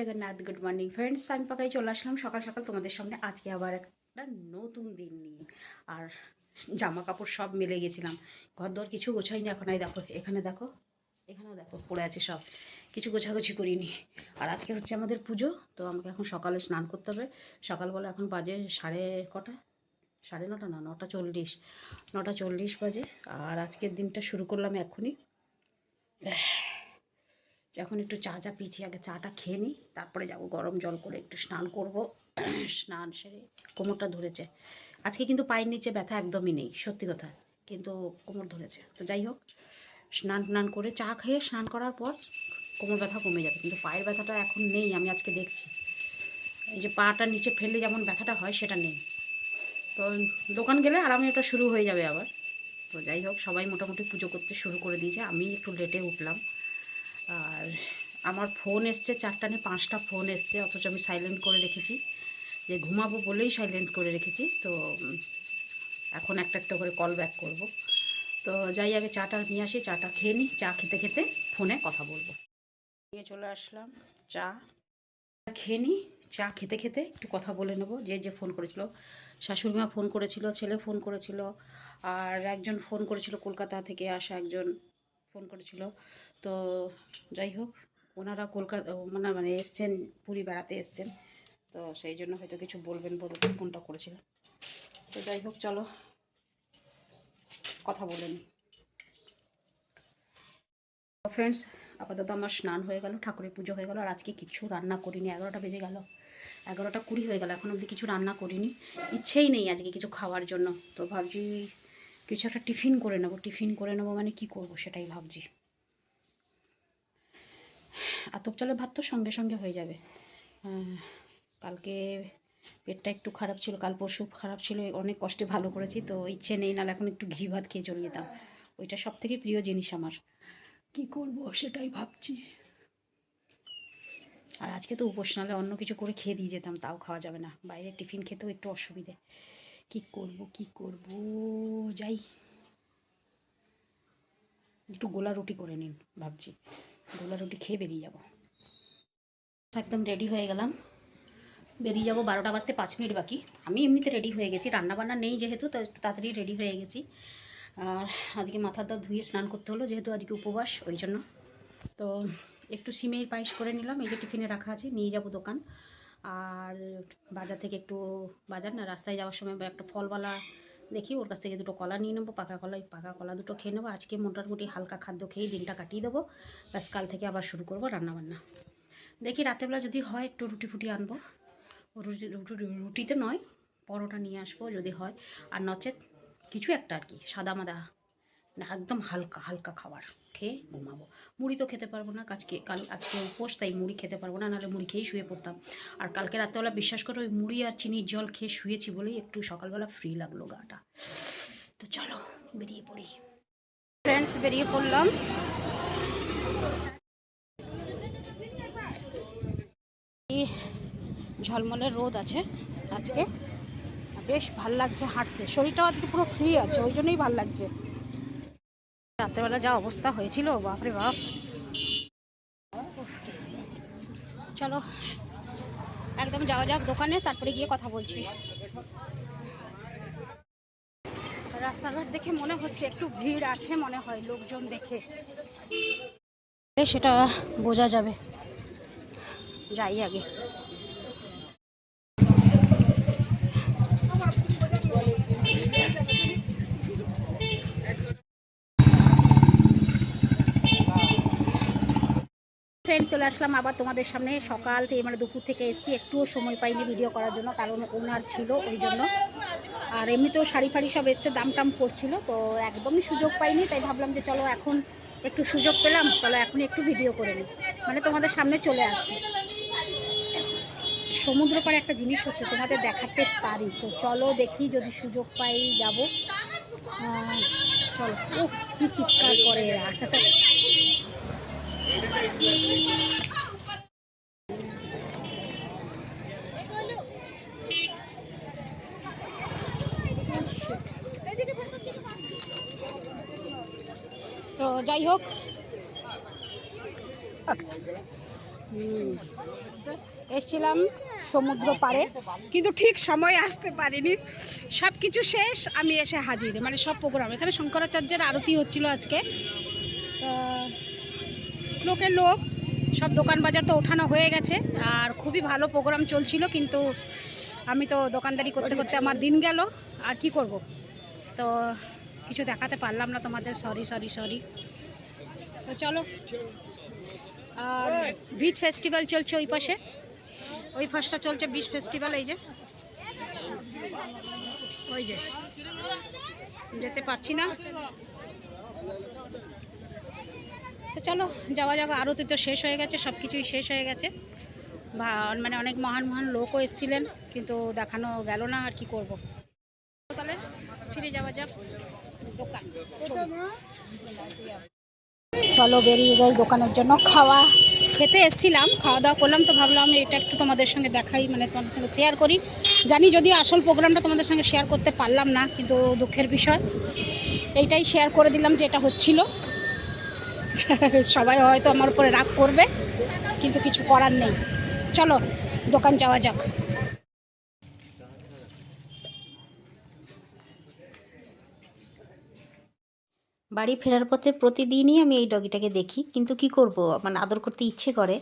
Jagannath good morning friends আমি পাকাই চলে আসলাম সকাল সকাল তোমাদের সামনে। আজকে আবার একটা নতুন দিন নিয়ে। আর জামা কাপড় সব মেলে গেছিলাম। ঘর দর কিছু গোছাইনি এখন। এই দেখো, এখানে দেখো, এখানেও দেখো, পড়ে আছে সব। কিছু গোছাগুছি করিনি। আর আজকে হচ্ছে আমাদের পুজো, তো আমাকে এখন সকালে স্নান করতে হবে। সকালবেলা এখন বাজে সাড়ে কটা? সাড়ে নটা না, নটা চল্লিশ। নটা চল্লিশ বাজে। আর আজকের দিনটা শুরু করলাম এখনই এখন একটু চা চা পিছি, আগে চাটা খেয়ে নিই, তারপরে যাব গরম জল করে একটু স্নান করব। স্নান সেরে কোমরটা ধরেছে। আজকে কিন্তু পায়ের নিচে ব্যথা একদমই নেই, সত্যি কথা। কিন্তু কোমর ধরেছে। তো যাই হোক, স্নান টান করে চা খেয়ে স্নান করার পর কোমর ব্যথা কমে যাবে। কিন্তু পায়ের ব্যথাটা এখন নেই, আমি আজকে দেখছি। এই যে পাটা নিচে ফেললে যেমন ব্যথাটা হয়, সেটা নেই। তো দোকান গেলে আরামে ওটা শুরু হয়ে যাবে আবার। তো যাই হোক, সবাই মোটামুটি পুজো করতে শুরু করে দিয়েছে। আমি একটু লেটে উঠলাম। আর আমার ফোন এসছে, চারটা নিয়ে পাঁচটা ফোন এসছে, অথচ আমি সাইলেন্ট করে রেখেছি। যে ঘুমাবো বলেই সাইলেন্ট করে রেখেছি, তো এখন একটা একটা করে কল ব্যাক করব। তো যাই, আগে চাটা নিয়ে আসি, চাটা খেয়ে নিই চা খেতে খেতে ফোনে কথা বলব। নিয়ে চলে আসলাম, চা খেয়ে নিই চা খেতে খেতে একটু কথা বলে নেব। যে যে ফোন করেছিল শাশুড়িমা ফোন করেছিল, ছেলে ফোন করেছিল, আর একজন ফোন করেছিল কলকাতা থেকে আসা একজন ফোন করেছিল। তো যাই হোক, ওনারা কলকাতা মানে মানে এসছেন, পুরী বেড়াতে এসছেন। তো সেই জন্য হয়তো কিছু বলবেন বলে ফোনটা করেছিলেন তো যাই হোক, চলো, কথা বলে ফ্রেন্ডস আপাতত আমার স্নান হয়ে গেল, ঠাকুরের পুজো হয়ে গেল, আর আজকে কিছু রান্না করিনি। এগারোটা বেজে গেল, এগারোটা কুড়ি হয়ে গেল, এখন অবধি কিছু রান্না করিনি। ইচ্ছেই নেই আজকে কিছু খাওয়ার জন্য, তো ভাবছি কিছু একটা টিফিন করে নেব। টিফিন করে নেব মানে কি করব সেটাই ভাবছি। আতপ চালের ভাত তো সঙ্গে সঙ্গে হয়ে যাবে। কালকে পেটটা একটু খারাপ ছিল কাল পরশু খারাপ ছিল অনেক কষ্টে ভালো করেছি তো ইচ্ছে নেই নাহলে এখন একটু ঘি ভাত খেয়ে চলে যেতাম। ওইটা সব থেকে প্রিয় জিনিস আমার। কি করব সেটাই ভাবছি। আর আজকে তো উপোস নাহলে অন্য কিছু করে খেয়ে দিয়ে যেতাম তাও খাওয়া যাবে না। বাইরে টিফিন খেতেও একটু অসুবিধে। কি করব কি করব যাই। একটু গোলা রুটি করে নিন ভাবছি। গোলা রুটি খেয়ে বেরিয়ে যাব। একদম রেডি হয়ে গেলাম। বেরিয়ে যাব বারোটা বাজতে পাঁচ মিনিট বাকি। আমি এমনিতে রেডি হয়ে গেছি। রান্নাবান্না নেই যেহেতু তাড়াতাড়ি রেডি হয়ে গেছি। আর আজকে মাথার দাও ধুয়ে স্নান করতে হলো, যেহেতু আজকে উপবাস, ওই জন্য। তো একটু সিমের পায়েস করে নিলাম, এই যে টিফিনে রাখা আছে, নিয়ে যাব দোকান। আর বাজার থেকে একটু বাজার না, রাস্তায় যাওয়ার সময় একটা ফলওয়ালা দেখি ওর কাছ থেকে দুটো কলা নিয়ে নেব, পাকা কলা পাকা কলা দুটো খেয়ে নেব। আজকে মোটামুটি হালকা খাদ্য খেয়েই দিনটা কাটিয়ে দেবো। ব্যাস, কাল থেকে আবার শুরু করব রান্নাবান্না। দেখি রাতেরবেলা যদি হয় একটু রুটি ফুটি আনব। রুটি রুটি, রুটিতে নয়, পরোটা নিয়ে আসব যদি হয়। আর নচেত কিছু একটা আর কি, সাদা মাদা। মানে একদম হালকা হালকা খাবার খেয়ে ঘুমাবো। মুড়ি তো খেতে পারব না আজকে কাল, আজকে উপোস, তাই মুড়ি খেতে পারব না, নাহলে মুড়ি খেয়েই শুয়ে পড়তাম। আর কালকে রাত্রেবেলা বিশ্বাস করে, ওই মুড়ি আর চিনির জল খেয়ে শুয়েছি বলেই একটু সকালবেলা ফ্রি লাগল গাটা। তো চলো, বেরিয়ে পড়ি। ফ্রেন্ডস বেরিয়ে পড়লাম। ঝলমলে রোদ আছে আজকে। বেশ ভালো লাগছে হাঁটতে। শরীরটাও আজকে পুরো ফ্রি আছে, ওই জন্যই ভালো লাগছে। রাত্রেবেলা যা অবস্থা হয়েছিল, বাপরে বাপ। চলো, একদম যাওয়া যাক দোকানে, তারপরে গিয়ে কথা বলছি। রাস্তাঘাট দেখে মনে হচ্ছে একটু ভিড় আছে মনে হয় লোকজন দেখে। সেটা বোঝা যাবে। যাই আগে। ফ্রেন্ড চলে আসলাম, আবার তোমাদের সামনে সকাল থেকে মানে দুপুর থেকে এসেছি, একটুও সময় পাইনি ভিডিও করার জন্য, কারণ ওনার ছিল ওই জন্য। আর এমনিতেও শাড়ি ফাড়ি সব এসছে দাম টাম করছিল তো একদমই সুযোগ পাইনি, তাই ভাবলাম যে চলো এখন একটু সুযোগ পেলাম চলো এখন একটু ভিডিও করে নিই। মানে তোমাদের সামনে চলে আসি। সমুদ্র পাড়ে একটা জিনিস হচ্ছে, তোমাদের দেখাতে পারি। তো চলো দেখি যদি সুযোগ পাই, যাব। চলো। ও কি চিৎকার করে এরা। তো যাই হোক। এসছিলাম সমুদ্র পাড়ে, কিন্তু ঠিক সময় আসতে পারিনি। সব কিছু শেষ, আমি এসে হাজির মানে সব প্রোগ্রাম। এখানে শঙ্করাচার্যের আরতি হচ্ছিল আজকে। লোকের লোক। সব দোকান বাজার তো ওঠানো হয়ে গেছে। আর খুবই ভালো প্রোগ্রাম চলছিল, কিন্তু আমি তো দোকানদারি করতে করতে আমার দিন গেল। আর কি করব? তো কিছু দেখাতে পারলাম না তোমাদের। সরি সরি সরি তো চলো। আর বিচ ফেস্টিভ্যাল চলছে ওই পাশে। ওই পাশটা চলছে বিচ ফেস্টিভ্যাল এই যে। ওই যে। যেতে পারছি না। তো চলো যাওয়া যাক আরতি তো শেষ হয়ে গেছে সব কিছুই শেষ হয়ে গেছে। বা মানে অনেক মহান মহান লোকও এসেছিলেন কিন্তু দেখানো গেল না আর কি করব। তাহলে ফিরে যাওয়া যাক দোকান চলো বেরিয়ে যাই দোকানের জন্য। খাওয়া খেতে এসেছিলাম খাওয়া দাওয়া করলাম তো ভাবলাম এটা একটু তোমাদের সঙ্গে দেখাই মানে তোমাদের সঙ্গে শেয়ার করি। জানি যদিও আসল প্রোগ্রামটা তোমাদের সঙ্গে শেয়ার করতে পারলাম না কিন্তু দুঃখের বিষয়। এইটাই শেয়ার করে দিলাম যে এটা হচ্ছিল। সবাই হয়তো আমার উপরে রাগ করবে, কিন্তু কিছু করার নেই। চলো, দোকান যাওয়া যাক। বাড়ি ফেরার পথে প্রতিদিনই আমি এই ডগিটাকে দেখি, কিন্তু কি করব? মানে আদর করতে ইচ্ছে করে,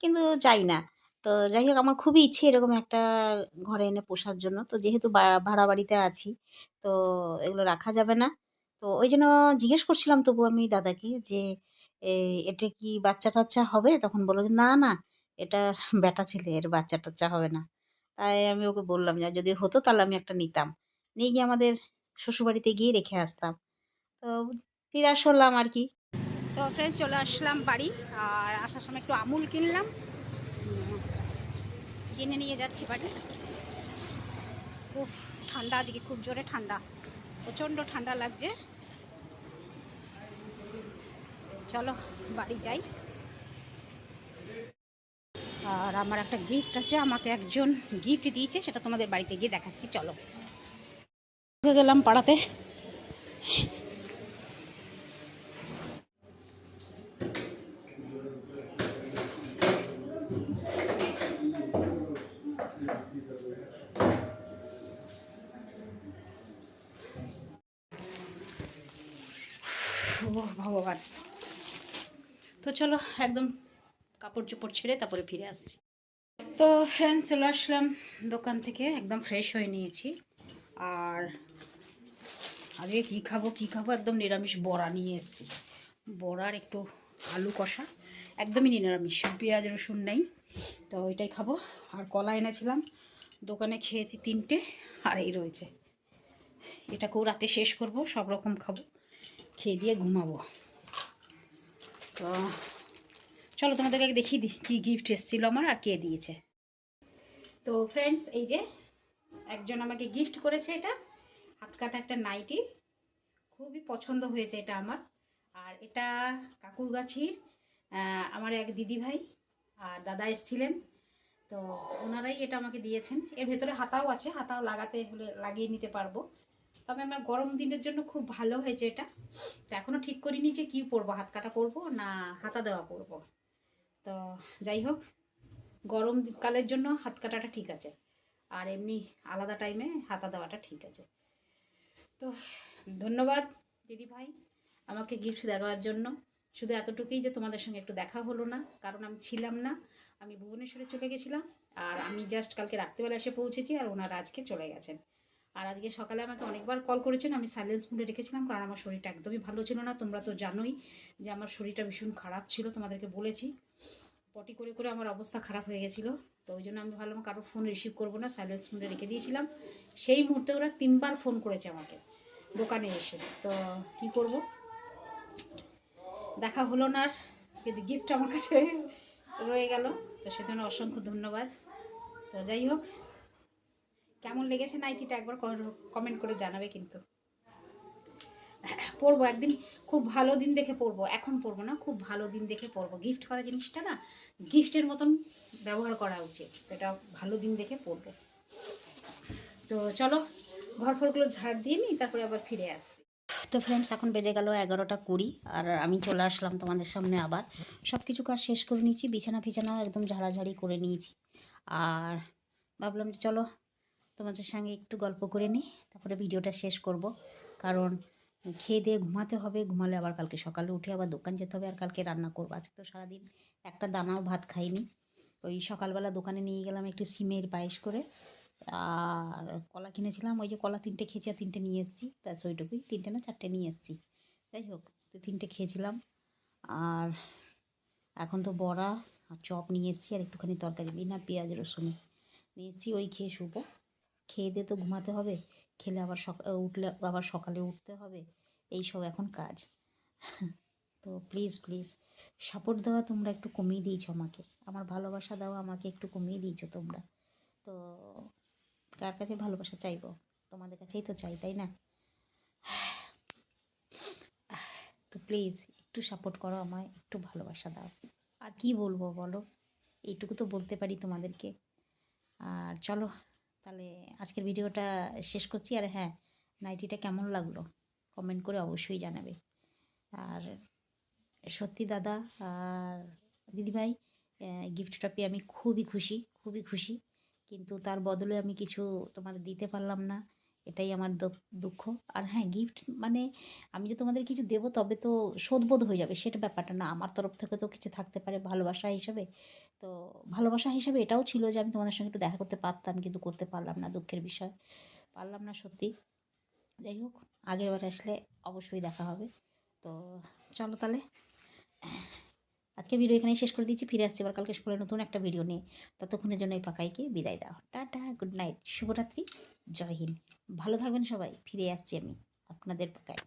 কিন্তু যাই না। তো যাই হোক, আমার খুবই ইচ্ছে এরকম একটা ঘরে এনে পোষার জন্য। তো যেহেতু ভাড়া বাড়িতে আছি, তো এগুলো রাখা যাবে না। তো ওই জন্য জিজ্ঞেস করছিলাম তবু আমি দাদাকে যে এটা কি বাচ্চা টাচ্চা হবে? তখন বলল যে, না না, এটা বেটা ছেলে, এর বাচ্চা টাচ্চা হবে না। তাই আমি ওকে বললাম যে, যদি হতো তাহলে আমি একটা নিতাম। নিয়ে গিয়ে আমাদের শ্বশুরবাড়িতে গিয়ে রেখে আসতাম। তো নিরাশ হলাম আর কি। তো ফ্রেন্ডস চলে আসলাম বাড়ি, আর আসার সময় একটু আমুল কিনলাম। কিনে নিয়ে যাচ্ছি বাড়ি। খুব ঠান্ডা আজকে, খুব জোরে ঠান্ডা। প্রচণ্ড ঠান্ডা লাগছে। চলো, বাড়ি যাই। আর আমার একটা গিফট আছে, আমাকে একজন গিফট দিয়েছে, সেটা তোমাদের বাড়িতে গিয়ে দেখাচ্ছি, চলো। গেলাম পাড়াতে। ভগবান। তো চলো একদম কাপড় চোপড় ছেড়ে তারপরে ফিরে আসছি। তো ফ্রেন্ড চলে আসলাম দোকান থেকে, একদম ফ্রেশ হয়ে নিয়েছি। আর আজকে কী খাব কী খাব? একদম নিরামিষ বড়া নিয়ে এসেছি। বড়ার একটু আলু কষা, একদমই নিরামিষ। পেঁয়াজ, রসুন নেই, তো ওইটাই খাব। আর কলা এনেছিলাম, দোকানে খেয়েছি তিনটে, আর এই রয়েছে। এটাকেও রাতে শেষ করব, সব রকম খাব, খেয়ে দিয়ে ঘুমাবো। তো চলো তোমাদেরকে দেখিয়ে দিই কী গিফট এসেছিল আমার আর কে দিয়েছে। তো ফ্রেন্ডস এই যে একজন আমাকে গিফট করেছে এটা। হাত কাটা একটা নাইটি। খুবই পছন্দ হয়েছে এটা আমার। আর এটা কাকুরগাছির আমার এক দিদি ভাই আর দাদা এসেছিলেন। তো ওনারাই এটা আমাকে দিয়েছেন। এর ভেতরে হাতাও আছে, হাতাও লাগাতে হলে লাগিয়ে নিতে পারব। তবে আমার গরম দিনের জন্য খুব ভালো হয়েছে এটা। তো এখনও ঠিক করিনি যে কী পরবো, হাত কাটা পরবো না হাতা দেওয়া পরবো। তো যাই হোক, গরম কালের জন্য হাত কাটাটা ঠিক আছে। আর এমনি আলাদা টাইমে হাতা দেওয়াটা ঠিক আছে। তো ধন্যবাদ দিদি ভাই আমাকে গিফট দেওয়ার জন্য। শুধু এতটুকুই যে তোমাদের সঙ্গে একটু দেখা হলো না, কারণ আমি ছিলাম না। আমি ভুবনেশ্বরে চলে গেছিলাম, আর আমি জাস্ট কালকে রাত্রিবেলা এসে পৌঁছেছি, আর ওনারা আজকে চলে গেছেন। আর আজকে সকালে আমাকে অনেকবার কল করেছেন, আমি সাইলেন্স মুডে রেখেছিলাম, কারণ আমার শরীরটা একদমই ভালো ছিল না। তোমরা তো জানোই যে আমার শরীরটা ভীষণ খারাপ ছিল, তোমাদেরকে বলেছি। পটি করে করে আমার অবস্থা খারাপ হয়ে গেছিল, তো ওই জন্য আমি ভাবলাম কারও ফোন রিসিভ করব না সাইলেন্স মুডে রেখে দিয়েছিলাম। সেই মুহূর্তে ওরা তিনবার ফোন করেছে আমাকে, দোকানে এসে। তো কি করব? দেখা হলো না আর গিফট আমার কাছে রয়ে গেল, তো সেজন্য অসংখ্য ধন্যবাদ। তো যাই হোক কেমন লেগেছে নাইটিটা একবার কমেন্ট করে জানাবে কিন্তু। পরবো একদিন, খুব ভালো দিন দেখে পরবো, এখন পরবো না, খুব ভালো দিন দেখে পরবো। গিফট করা জিনিসটা না গিফটের মতন ব্যবহার করা উচিত, এটা ভালো দিন দেখে পরবো। তো চলো ঘর ফরগুলো ঝাড় দিয়ে নিই, তারপরে আবার ফিরে আসছি। তো ফ্রেন্ডস এখন বেজে গেল এগারোটা কুড়ি, আর আমি চলে আসলাম তোমাদের সামনে আবার। সব কিছু কাজ শেষ করে নিয়েছি, বিছানা ফিছানাও একদম ঝাড়াঝাড়ি করে নিয়েছি। আর ভাবলাম যে চলো তোমাদের সঙ্গে একটু গল্প করে নিই, তারপরে ভিডিওটা শেষ করব। কারণ খেয়ে দিয়ে ঘুমাতে হবে, ঘুমালে আবার কালকে সকালে উঠে আবার দোকান যেতে হবে আর কালকে রান্না করব। আজকে তো সারাদিন একটা দানাও ভাত খাইনি। ওই সকালবেলা দোকানে নিয়ে গেলাম একটু সিমের পায়েস করে। আর কলা কিনেছিলাম, ওই যে কলা তিনটে খেয়েছি আর তিনটে নিয়ে এসেছি। ব্যাস ওইটুকুই, তিনটে না চারটে নিয়ে এসেছি। যাই হোক, তো তিনটে খেয়েছিলাম। আর এখন তো বড়া আর চপ নিয়ে এসেছি আর একটুখানি তরকারি, বিনা পেঁয়াজ রসুনে নিয়ে এসেছি, ওই খেয়ে শুবো। খেয়ে দিয়ে তো ঘুমাতে হবে, খেলে আবার সকাল উঠলে আবার সকালে উঠতে হবে, এই সব এখন কাজ। তো প্লিজ প্লিজ সাপোর্ট দেওয়া তোমরা একটু কমিয়ে দিয়েছ আমাকে। আমার ভালোবাসা দেওয়া আমাকে একটু কমিয়ে দিয়েছ তোমরা। তো কার কাছে ভালোবাসা চাইব? তোমাদের কাছেই তো চাই, তাই না? তো প্লিজ একটু সাপোর্ট করো আমায়, একটু ভালোবাসা দাও। আর কি বলব বলো? এইটুকু তো বলতে পারি তোমাদেরকে। আর চলো তাহলে আজকের ভিডিওটা শেষ করছি। আর হ্যাঁ নাইটিটা কেমন লাগল? কমেন্ট করে অবশ্যই জানাবে। আর সত্যি দাদা আর দিদিভাই গিফটটা পেয়ে আমি খুবই খুশি খুবই খুশি। কিন্তু তার বদলে আমি কিছু তোমাদের দিতে পারলাম না। এটাই আমার দুঃখ। আর হ্যাঁ গিফট মানে আমি যে তোমাদের কিছু দেবো, তবে তো শোধবোধ হয়ে যাবে। সেটা ব্যাপারটা না। আমার তরফ থেকে তো কিছু থাকতে পারে ভালোবাসা হিসাবে। তো ভালোবাসা হিসাবে এটাও ছিল যে আমি তোমাদের সঙ্গে একটু দেখা করতে পারতাম, কিন্তু করতে পারলাম না, দুঃখের বিষয়। পারলাম না সত্যি। যাই হোক, আগের বার আসলে অবশ্যই দেখা হবে। তো চলো তাহলে। আজকে ভিডিও এখানেই শেষ করে দিচ্ছি, ফিরে আসছি এবার কালকে সকালে নতুন একটা ভিডিও নিয়ে। ততক্ষণের জন্য এই পাকাইকে বিদায় দাও। টাটা গুড নাইট শুভরাত্রি, জয় হিন্দ। ভালো থাকবেন সবাই, ফিরে আসছি আমি আপনাদের পাকাই